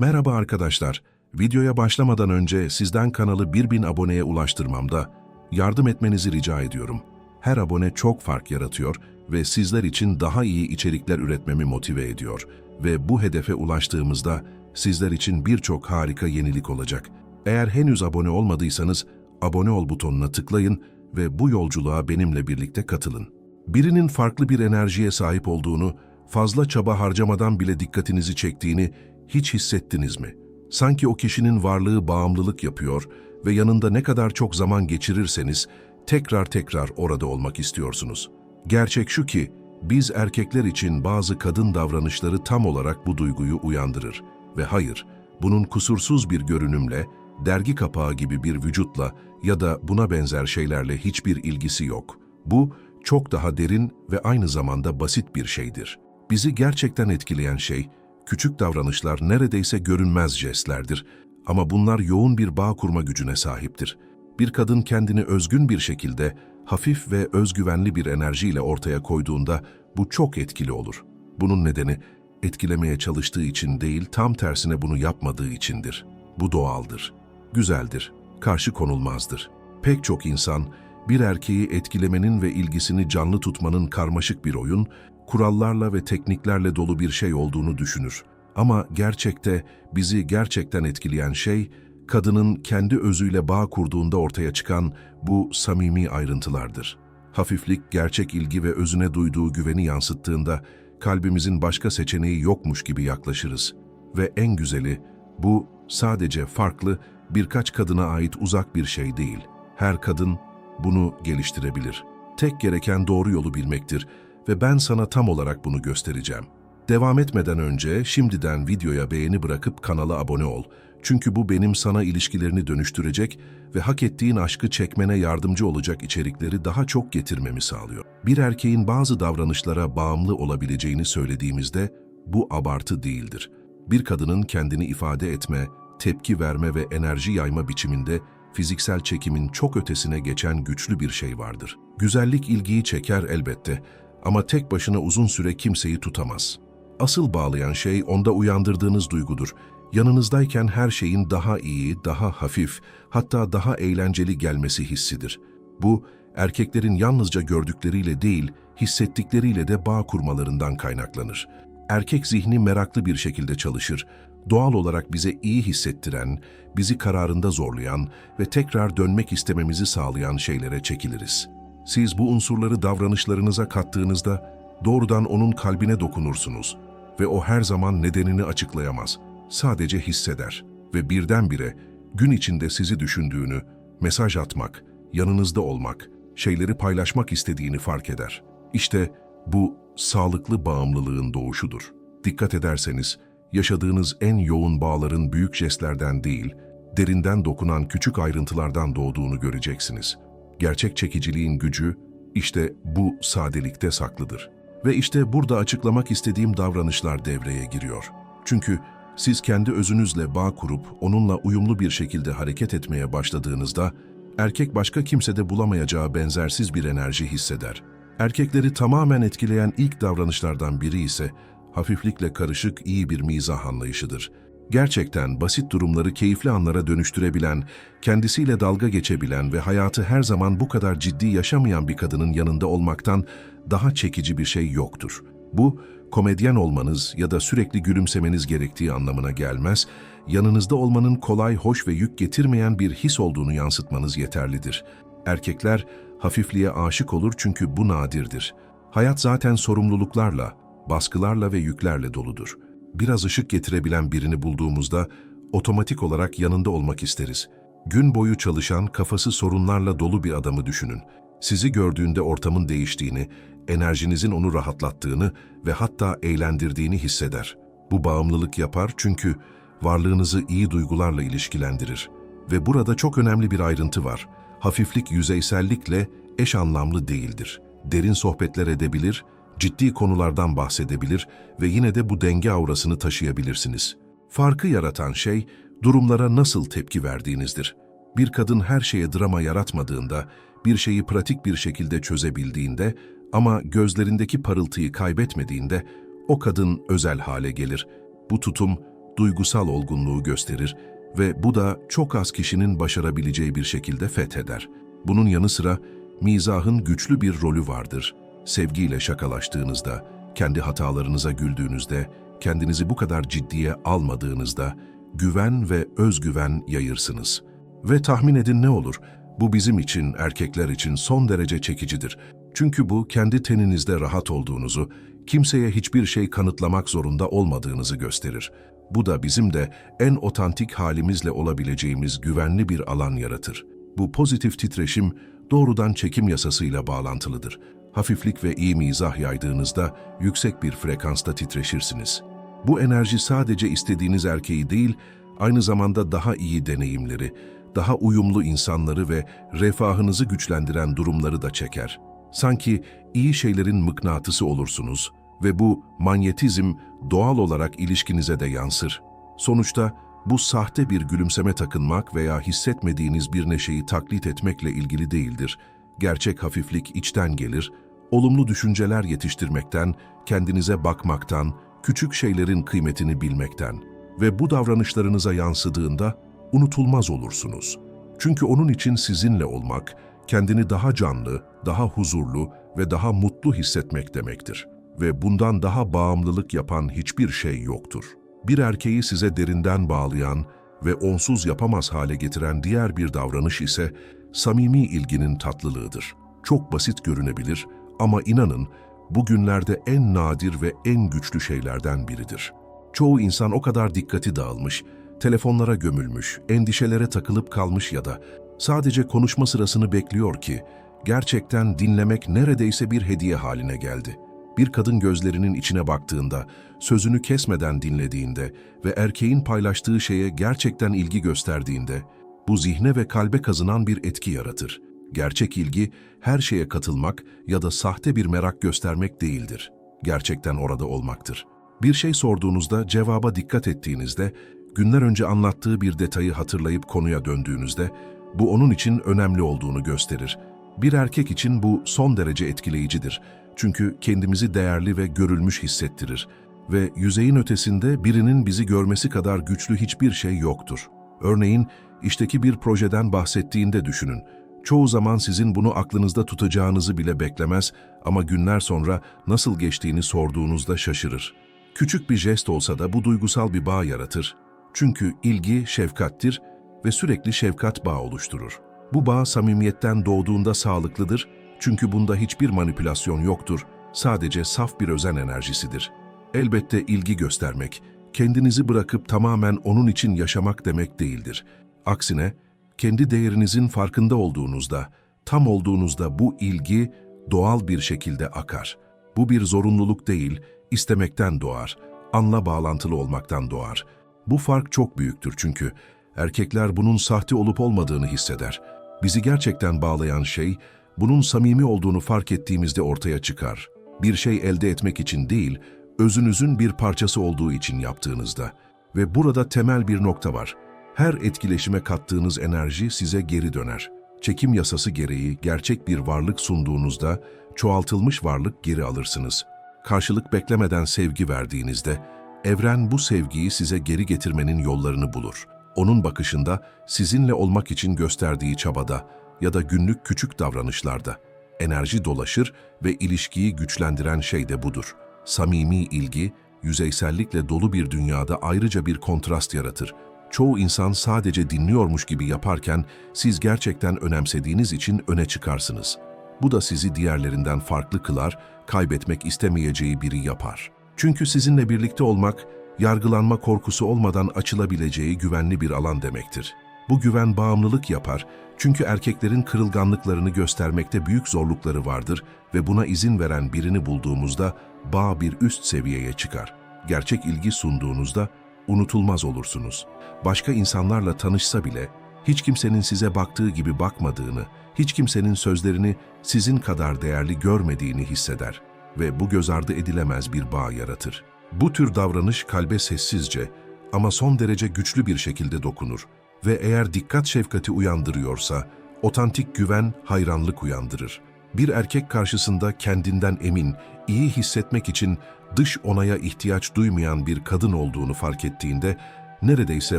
Merhaba arkadaşlar. Videoya başlamadan önce sizden kanalı 1000 aboneye ulaştırmamda yardım etmenizi rica ediyorum. Her abone çok fark yaratıyor ve sizler için daha iyi içerikler üretmemi motive ediyor. Ve bu hedefe ulaştığımızda sizler için birçok harika yenilik olacak. Eğer henüz abone olmadıysanız abone ol butonuna tıklayın ve bu yolculuğa benimle birlikte katılın. Birinin farklı bir enerjiye sahip olduğunu, fazla çaba harcamadan bile dikkatinizi çektiğini hiç hissettiniz mi? Sanki o kişinin varlığı bağımlılık yapıyor ve yanında ne kadar çok zaman geçirirseniz tekrar tekrar orada olmak istiyorsunuz. Gerçek şu ki biz erkekler için bazı kadın davranışları tam olarak bu duyguyu uyandırır ve hayır, bunun kusursuz bir görünümle, dergi kapağı gibi bir vücutla ya da buna benzer şeylerle hiçbir ilgisi yok. Bu çok daha derin ve aynı zamanda basit bir şeydir. Bizi gerçekten etkileyen şey, küçük davranışlar neredeyse görünmez jestlerdir ama bunlar yoğun bir bağ kurma gücüne sahiptir. Bir kadın kendini özgün bir şekilde, hafif ve özgüvenli bir enerjiyle ortaya koyduğunda bu çok etkili olur. Bunun nedeni etkilemeye çalıştığı için değil, tam tersine bunu yapmadığı içindir. Bu doğaldır, güzeldir, karşı konulmazdır. Pek çok insan bir erkeği etkilemenin ve ilgisini canlı tutmanın karmaşık bir oyun, kurallarla ve tekniklerle dolu bir şey olduğunu düşünür. Ama gerçekte bizi gerçekten etkileyen şey, kadının kendi özüyle bağ kurduğunda ortaya çıkan bu samimi ayrıntılardır. Hafiflik, gerçek ilgi ve özüne duyduğu güveni yansıttığında kalbimizin başka seçeneği yokmuş gibi yaklaşırız. Ve en güzeli, bu sadece farklı, birkaç kadına ait uzak bir şey değil. Her kadın bunu geliştirebilir. Tek gereken doğru yolu bilmektir ve ben sana tam olarak bunu göstereceğim. Devam etmeden önce şimdiden videoya beğeni bırakıp kanala abone ol. Çünkü bu benim sana ilişkilerini dönüştürecek ve hak ettiğin aşkı çekmene yardımcı olacak içerikleri daha çok getirmemi sağlıyor. Bir erkeğin bazı davranışlara bağımlı olabileceğini söylediğimizde bu abartı değildir. Bir kadının kendini ifade etme, tepki verme ve enerji yayma biçiminde fiziksel çekimin çok ötesine geçen güçlü bir şey vardır. Güzellik ilgiyi çeker elbette ama tek başına uzun süre kimseyi tutamaz. Asıl bağlayan şey onda uyandırdığınız duygudur. Yanınızdayken her şeyin daha iyi, daha hafif, hatta daha eğlenceli gelmesi hissidir. Bu, erkeklerin yalnızca gördükleriyle değil, hissettikleriyle de bağ kurmalarından kaynaklanır. Erkek zihni meraklı bir şekilde çalışır, doğal olarak bize iyi hissettiren, bizi kararında zorlayan ve tekrar dönmek istememizi sağlayan şeylere çekiliriz. Siz bu unsurları davranışlarınıza kattığınızda doğrudan onun kalbine dokunursunuz ve o her zaman nedenini açıklayamaz. Sadece hisseder ve birdenbire gün içinde sizi düşündüğünü, mesaj atmak, yanınızda olmak, şeyleri paylaşmak istediğini fark eder. İşte bu sağlıklı bağımlılığın doğuşudur. Dikkat ederseniz, yaşadığınız en yoğun bağların büyük jestlerden değil, derinden dokunan küçük ayrıntılardan doğduğunu göreceksiniz. Gerçek çekiciliğin gücü, işte bu sadelikte saklıdır. Ve işte burada açıklamak istediğim davranışlar devreye giriyor. Çünkü siz kendi özünüzle bağ kurup onunla uyumlu bir şekilde hareket etmeye başladığınızda, erkek başka kimsede bulamayacağı benzersiz bir enerji hisseder. Erkekleri tamamen etkileyen ilk davranışlardan biri ise hafiflikle karışık iyi bir mizah anlayışıdır. Gerçekten basit durumları keyifli anlara dönüştürebilen, kendisiyle dalga geçebilen ve hayatı her zaman bu kadar ciddi yaşamayan bir kadının yanında olmaktan daha çekici bir şey yoktur. Bu, komedyen olmanız ya da sürekli gülümsemeniz gerektiği anlamına gelmez, yanınızda olmanın kolay, hoş ve yük getirmeyen bir his olduğunu yansıtmanız yeterlidir. Erkekler hafifliğe aşık olur çünkü bu nadirdir. Hayat zaten sorumluluklarla, baskılarla ve yüklerle doludur. Biraz ışık getirebilen birini bulduğumuzda otomatik olarak yanında olmak isteriz. Gün boyu çalışan, kafası sorunlarla dolu bir adamı düşünün. Sizi gördüğünde ortamın değiştiğini, enerjinizin onu rahatlattığını ve hatta eğlendirdiğini hisseder. Bu bağımlılık yapar çünkü varlığınızı iyi duygularla ilişkilendirir. Ve burada çok önemli bir ayrıntı var. Hafiflik yüzeysellikle eş anlamlı değildir. Derin sohbetler edebilir, ciddi konulardan bahsedebilir ve yine de bu denge aurasını taşıyabilirsiniz. Farkı yaratan şey, durumlara nasıl tepki verdiğinizdir. Bir kadın her şeye drama yaratmadığında, bir şeyi pratik bir şekilde çözebildiğinde ama gözlerindeki parıltıyı kaybetmediğinde o kadın özel hale gelir. Bu tutum duygusal olgunluğu gösterir ve bu da çok az kişinin başarabileceği bir şekilde fetheder. Bunun yanı sıra mizahın güçlü bir rolü vardır. Sevgiyle şakalaştığınızda, kendi hatalarınıza güldüğünüzde, kendinizi bu kadar ciddiye almadığınızda güven ve özgüven yayırsınız. Ve tahmin edin ne olur? Bu bizim için, erkekler için son derece çekicidir. Çünkü bu kendi teninizde rahat olduğunuzu, kimseye hiçbir şey kanıtlamak zorunda olmadığınızı gösterir. Bu da bizim de en otantik halimizle olabileceğimiz güvenli bir alan yaratır. Bu pozitif titreşim doğrudan çekim yasasıyla bağlantılıdır. Hafiflik ve iyi mizah yaydığınızda yüksek bir frekansta titreşirsiniz. Bu enerji sadece istediğiniz erkeği değil, aynı zamanda daha iyi deneyimleri, daha uyumlu insanları ve refahınızı güçlendiren durumları da çeker. Sanki iyi şeylerin mıknatısı olursunuz ve bu manyetizm doğal olarak ilişkinize de yansır. Sonuçta bu sahte bir gülümseme takınmak veya hissetmediğiniz bir neşeyi taklit etmekle ilgili değildir. Gerçek hafiflik içten gelir, olumlu düşünceler yetiştirmekten, kendinize bakmaktan, küçük şeylerin kıymetini bilmekten ve bu davranışlarınıza yansıdığında unutulmaz olursunuz. Çünkü onun için sizinle olmak, kendini daha canlı, daha huzurlu ve daha mutlu hissetmek demektir. Ve bundan daha bağımlılık yapan hiçbir şey yoktur. Bir erkeği size derinden bağlayan ve onsuz yapamaz hale getiren diğer bir davranış ise samimi ilginin tatlılığıdır. Çok basit görünebilir ama inanın bugünlerde en nadir ve en güçlü şeylerden biridir. Çoğu insan o kadar dikkati dağılmış, telefonlara gömülmüş, endişelere takılıp kalmış ya da sadece konuşma sırasını bekliyor ki gerçekten dinlemek neredeyse bir hediye haline geldi. Bir kadın gözlerinin içine baktığında, sözünü kesmeden dinlediğinde ve erkeğin paylaştığı şeye gerçekten ilgi gösterdiğinde bu zihne ve kalbe kazınan bir etki yaratır. Gerçek ilgi her şeye katılmak ya da sahte bir merak göstermek değildir. Gerçekten orada olmaktır. Bir şey sorduğunuzda cevaba dikkat ettiğinizde, günler önce anlattığı bir detayı hatırlayıp konuya döndüğünüzde bu onun için önemli olduğunu gösterir. Bir erkek için bu son derece etkileyicidir. Çünkü kendimizi değerli ve görülmüş hissettirir ve yüzeyin ötesinde birinin bizi görmesi kadar güçlü hiçbir şey yoktur. Örneğin, işteki bir projeden bahsettiğinde düşünün. Çoğu zaman sizin bunu aklınızda tutacağınızı bile beklemez ama günler sonra nasıl geçtiğini sorduğunuzda şaşırır. Küçük bir jest olsa da bu duygusal bir bağ yaratır. Çünkü ilgi şefkattir ve sürekli şefkat bağı oluşturur. Bu bağ samimiyetten doğduğunda sağlıklıdır çünkü bunda hiçbir manipülasyon yoktur, sadece saf bir özen enerjisidir. Elbette ilgi göstermek, kendinizi bırakıp tamamen onun için yaşamak demek değildir. Aksine, kendi değerinizin farkında olduğunuzda, tam olduğunuzda bu ilgi doğal bir şekilde akar. Bu bir zorunluluk değil, istemekten doğar, anla bağlantılı olmaktan doğar. Bu fark çok büyüktür çünkü erkekler bunun sahte olup olmadığını hisseder. Bizi gerçekten bağlayan şey, bunun samimi olduğunu fark ettiğimizde ortaya çıkar. Bir şey elde etmek için değil, özünüzün bir parçası olduğu için yaptığınızda. Ve burada temel bir nokta var. Her etkileşime kattığınız enerji size geri döner. Çekim yasası gereği gerçek bir varlık sunduğunuzda çoğaltılmış varlık geri alırsınız. Karşılık beklemeden sevgi verdiğinizde evren bu sevgiyi size geri getirmenin yollarını bulur. Onun bakışında sizinle olmak için gösterdiği çabada ya da günlük küçük davranışlarda enerji dolaşır ve ilişkiyi güçlendiren şey de budur. Samimi ilgi, yüzeysellikle dolu bir dünyada ayrıca bir kontrast yaratır. Çoğu insan sadece dinliyormuş gibi yaparken siz gerçekten önemsediğiniz için öne çıkarsınız. Bu da sizi diğerlerinden farklı kılar, kaybetmek istemeyeceği biri yapar. Çünkü sizinle birlikte olmak, yargılanma korkusu olmadan açılabileceği güvenli bir alan demektir. Bu güven bağımlılık yapar çünkü erkeklerin kırılganlıklarını göstermekte büyük zorlukları vardır ve buna izin veren birini bulduğumuzda bağ bir üst seviyeye çıkar. Gerçek ilgi sunduğunuzda unutulmaz olursunuz. Başka insanlarla tanışsa bile hiç kimsenin size baktığı gibi bakmadığını, hiç kimsenin sözlerini sizin kadar değerli görmediğini hisseder ve bu göz ardı edilemez bir bağ yaratır. Bu tür davranış kalbe sessizce ama son derece güçlü bir şekilde dokunur ve eğer dikkat şefkati uyandırıyorsa, otantik güven hayranlık uyandırır. Bir erkek karşısında kendinden emin, iyi hissetmek için dış onaya ihtiyaç duymayan bir kadın olduğunu fark ettiğinde neredeyse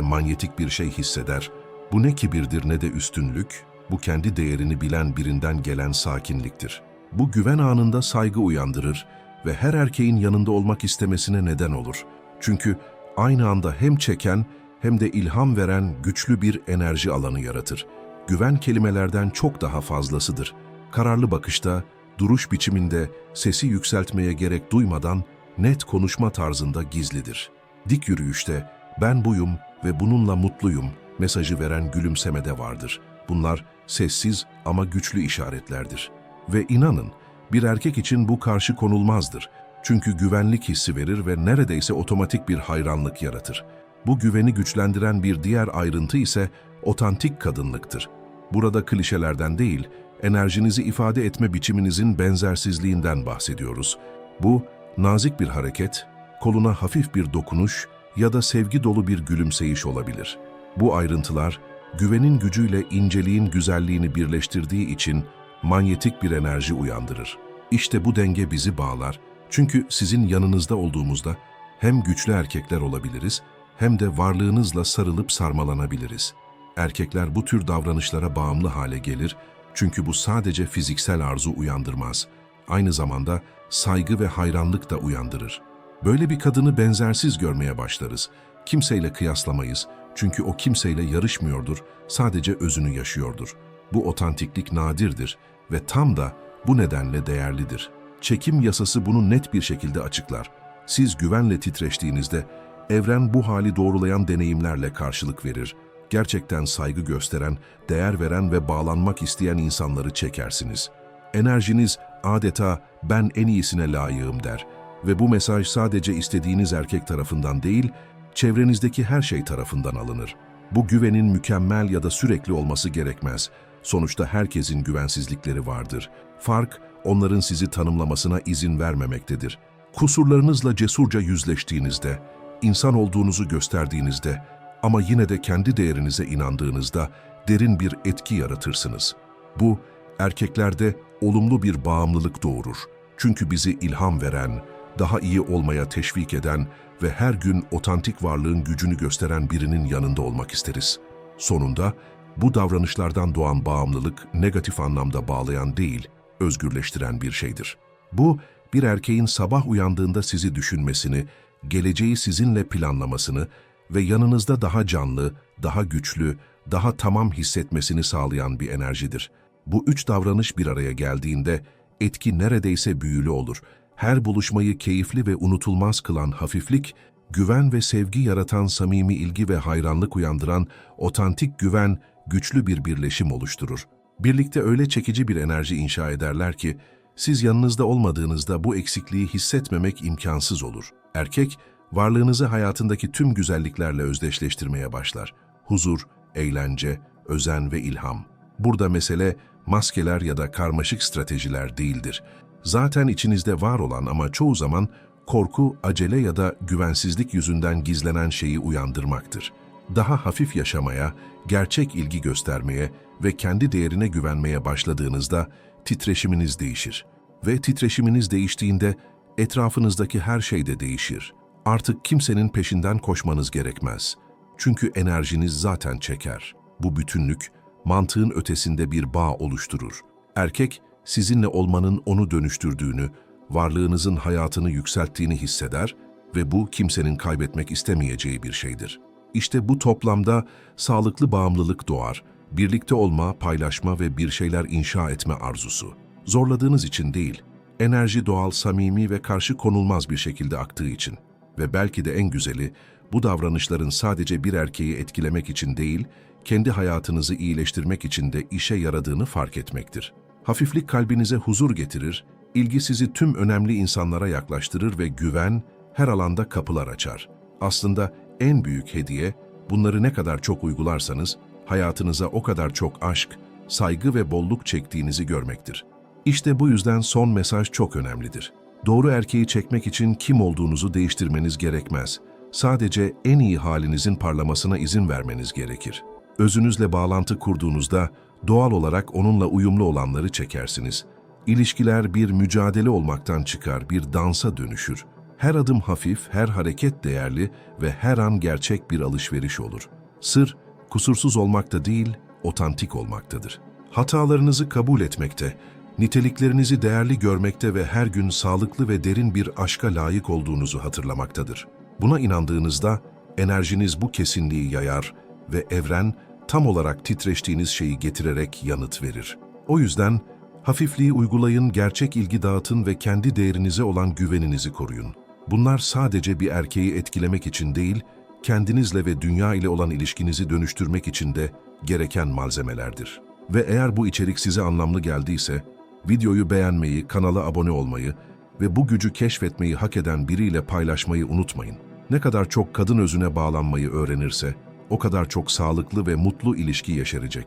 manyetik bir şey hisseder. Bu ne kibirdir ne de üstünlük, bu kendi değerini bilen birinden gelen sakinliktir. Bu güven anında saygı uyandırır ve her erkeğin yanında olmak istemesine neden olur. Çünkü aynı anda hem çeken hem de ilham veren güçlü bir enerji alanı yaratır. Güven kelimelerden çok daha fazlasıdır. Kararlı bakışta, duruş biçiminde, sesi yükseltmeye gerek duymadan net konuşma tarzında gizlidir. Dik yürüyüşte ben buyum ve bununla mutluyum mesajı veren gülümsemede vardır. Bunlar sessiz ama güçlü işaretlerdir. Ve inanın bir erkek için bu karşı konulmazdır. Çünkü güvenlik hissi verir ve neredeyse otomatik bir hayranlık yaratır. Bu güveni güçlendiren bir diğer ayrıntı ise otantik kadınlıktır. Burada klişelerden değil, enerjinizi ifade etme biçiminizin benzersizliğinden bahsediyoruz. Bu, nazik bir hareket, koluna hafif bir dokunuş ya da sevgi dolu bir gülümseyiş olabilir. Bu ayrıntılar, güvenin gücüyle inceliğin güzelliğini birleştirdiği için manyetik bir enerji uyandırır. İşte bu denge bizi bağlar. Çünkü sizin yanınızda olduğumuzda hem güçlü erkekler olabiliriz hem de varlığınızla sarılıp sarmalanabiliriz. Erkekler bu tür davranışlara bağımlı hale gelir çünkü bu sadece fiziksel arzu uyandırmaz. Aynı zamanda saygı ve hayranlık da uyandırır. Böyle bir kadını benzersiz görmeye başlarız. Kimseyle kıyaslamayız çünkü o kimseyle yarışmıyordur, sadece özünü yaşıyordur. Bu otantiklik nadirdir ve tam da bu nedenle değerlidir. Çekim yasası bunu net bir şekilde açıklar. Siz güvenle titreştiğinizde evren bu hali doğrulayan deneyimlerle karşılık verir. Gerçekten saygı gösteren, değer veren ve bağlanmak isteyen insanları çekersiniz. Enerjiniz adeta ben en iyisine layığım der ve bu mesaj sadece istediğiniz erkek tarafından değil, çevrenizdeki her şey tarafından alınır. Bu güvenin mükemmel ya da sürekli olması gerekmez. Sonuçta herkesin güvensizlikleri vardır. Fark, onların sizi tanımlamasına izin vermemektedir. Kusurlarınızla cesurca yüzleştiğinizde, insan olduğunuzu gösterdiğinizde ama yine de kendi değerinize inandığınızda derin bir etki yaratırsınız. Bu, erkeklerde olumlu bir bağımlılık doğurur. Çünkü bizi ilham veren, daha iyi olmaya teşvik eden ve her gün otantik varlığın gücünü gösteren birinin yanında olmak isteriz. Sonunda bu davranışlardan doğan bağımlılık negatif anlamda bağlayan değil, özgürleştiren bir şeydir. Bu, bir erkeğin sabah uyandığında sizi düşünmesini, geleceği sizinle planlamasını ve yanınızda daha canlı, daha güçlü, daha tamam hissetmesini sağlayan bir enerjidir. Bu üç davranış bir araya geldiğinde etki neredeyse büyülü olur. Her buluşmayı keyifli ve unutulmaz kılan hafiflik, güven ve sevgi yaratan samimi ilgi ve hayranlık uyandıran otantik güven güçlü bir birleşim oluşturur. Birlikte öyle çekici bir enerji inşa ederler ki, siz yanınızda olmadığınızda bu eksikliği hissetmemek imkansız olur. Erkek, varlığınızı hayatındaki tüm güzelliklerle özdeşleştirmeye başlar. Huzur, eğlence, özen ve ilham. Burada mesele maskeler ya da karmaşık stratejiler değildir. Zaten içinizde var olan ama çoğu zaman korku, acele ya da güvensizlik yüzünden gizlenen şeyi uyandırmaktır. Daha hafif yaşamaya, gerçek ilgi göstermeye ve kendi değerine güvenmeye başladığınızda titreşiminiz değişir. Ve titreşiminiz değiştiğinde etrafınızdaki her şey de değişir. Artık kimsenin peşinden koşmanız gerekmez. Çünkü enerjiniz zaten çeker. Bu bütünlük, mantığın ötesinde bir bağ oluşturur. Erkek, sizinle olmanın onu dönüştürdüğünü, varlığınızın hayatını yükselttiğini hisseder ve bu kimsenin kaybetmek istemeyeceği bir şeydir. İşte bu toplamda sağlıklı bağımlılık doğar, birlikte olma, paylaşma ve bir şeyler inşa etme arzusu. Zorladığınız için değil, enerji doğal, samimi ve karşı konulmaz bir şekilde aktığı için. Ve belki de en güzeli, bu davranışların sadece bir erkeği etkilemek için değil, kendi hayatınızı iyileştirmek için de işe yaradığını fark etmektir. Hafiflik kalbinize huzur getirir, ilgi sizi tüm önemli insanlara yaklaştırır ve güven her alanda kapılar açar. Aslında en büyük hediye, bunları ne kadar çok uygularsanız, hayatınıza o kadar çok aşk, saygı ve bolluk çektiğinizi görmektir. İşte bu yüzden son mesaj çok önemlidir. Doğru erkeği çekmek için kim olduğunuzu değiştirmeniz gerekmez. Sadece en iyi halinizin parlamasına izin vermeniz gerekir. Özünüzle bağlantı kurduğunuzda doğal olarak onunla uyumlu olanları çekersiniz. İlişkiler bir mücadele olmaktan çıkar, bir dansa dönüşür. Her adım hafif, her hareket değerli ve her an gerçek bir alışveriş olur. Sır, kusursuz olmakta değil, otantik olmaktadır. Hatalarınızı kabul etmekte, niteliklerinizi değerli görmekte ve her gün sağlıklı ve derin bir aşka layık olduğunuzu hatırlamaktadır. Buna inandığınızda enerjiniz bu kesinliği yayar ve evren tam olarak titreştiğiniz şeyi getirerek yanıt verir. O yüzden hafifliği uygulayın, gerçek ilgi dağıtın ve kendi değerinize olan güveninizi koruyun. Bunlar sadece bir erkeği etkilemek için değil, kendinizle ve dünya ile olan ilişkinizi dönüştürmek için de gereken malzemelerdir. Ve eğer bu içerik size anlamlı geldiyse, videoyu beğenmeyi, kanala abone olmayı ve bu gücü keşfetmeyi hak eden biriyle paylaşmayı unutmayın. Ne kadar çok kadın özüne bağlanmayı öğrenirse, o kadar çok sağlıklı ve mutlu ilişki yaşaracak.